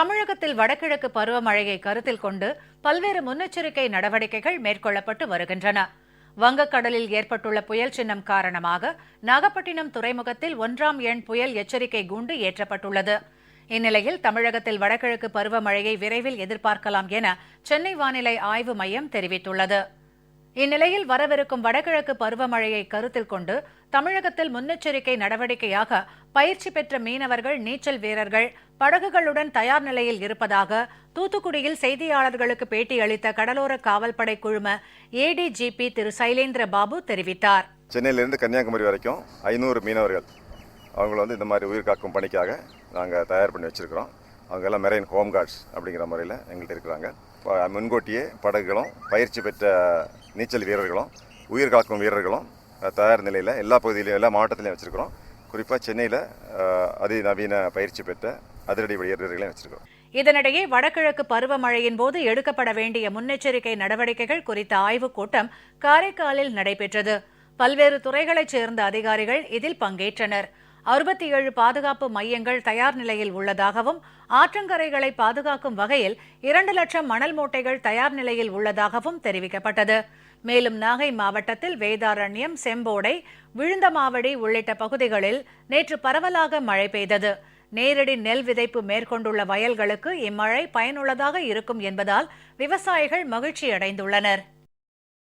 தமிழகத்தில் வடகிழக்கு பருவமழையை கருத்தில் கொண்டு பல்வேறு முன்னெச்சரிக்கை நடவடிக்கைகள் மேற்கொள்ளப்பட்டு வருகின்றன. வங்கக்கடலில் ஏற்பட்டுள்ள புயல் சின்னம் காரணமாக நாகப்பட்டினம் துறைமுகத்தில் ஒன்றாம் எண் புயல் எச்சரிக்கை கூண்டு ஏற்றப்பட்டுள்ளது. இந்நிலையில் தமிழகத்தில் வடகிழக்கு பருவமழையை விரைவில் எதிர்பார்க்கலாம் என சென்னை வானிலை ஆய்வு மையம் தெரிவித்துள்ளது. இந்நிலையில் வரவிருக்கும் வடகிழக்கு பருவமழையை கருத்தில் கொண்டு தமிழகத்தில் முன்னெச்சரிக்கை நடவடிக்கையாக பயிற்சி பெற்ற மீனவர்கள் நீச்சல் வீரர்கள் படகுகளுடன் தயார் நிலையில் இருப்பதாக தூத்துக்குடியில் செய்தியாளர்களுக்கு பேட்டியளித்த கடலோர காவல்படை குழும ஏடிஜிபி திரு. சைலேந்திர பாபு தெரிவித்தார். சென்னையிலிருந்து கன்னியாகுமரி வரைக்கும் ஐநூறு மீனவர்கள் அவங்கள வந்து இந்த மாதிரி உயிர் காக்கும் பணிக்காக நாங்கள் தயார் பண்ணி வச்சிருக்கிறோம். அவங்கெல்லாம் மெரைன் ஹோம் கார்ட்ஸ் அப்படிங்கிற முறையில் எங்கள்கிட்ட இருக்கிறாங்க. ப- முன்கூட்டியே படகுகளும் பயிற்சி பெற்ற நீச்சல் வீரர்களும் உயிர் காக்கும் வீரர்களும் தயார் நிலையில் எல்லா பகுதியிலையும் எல்லா மாவட்டத்திலையும் வச்சுருக்கிறோம். குறிப்பாக சென்னையில் அதிநவீன பயிற்சி பெற்ற அதிரடி வீரர்களையும் வச்சுருக்கிறோம். இதனிடையே வடகிழக்கு பருவமழையின் போது எடுக்கப்பட வேண்டிய முன்னெச்சரிக்கை நடவடிக்கைகள் குறித்த ஆய்வுக் கூட்டம் காரைக்காலில் நடைபெற்றது. பல்வேறு துறைகளைச் சேர்ந்த அதிகாரிகள் இதில் பங்கேற்றனர். அறுபத்தி ஏழு பாதுகாப்பு மையங்கள் தயார் நிலையில் உள்ளதாகவும் ஆற்றங்கரைகளை பாதுகாக்கும் வகையில் இரண்டு லட்சம் மணல் மூட்டைகள் தயார் நிலையில் உள்ளதாகவும் தெரிவிக்கப்பட்டது. மேலும் நாகை மாவட்டத்தில் வேதாரண்யம் செம்போடை விழுந்தமாவடி உள்ளிட்ட பகுதிகளில் நேற்று பரவலாக மழை பெய்தது. நேரடி நெல் விதைப்பு மேற்கொண்டுள்ள வயல்களுக்கு இம்மழை பயனுள்ளதாக இருக்கும் என்பதால் விவசாயிகள் மகிழ்ச்சியடைந்துள்ளனர்.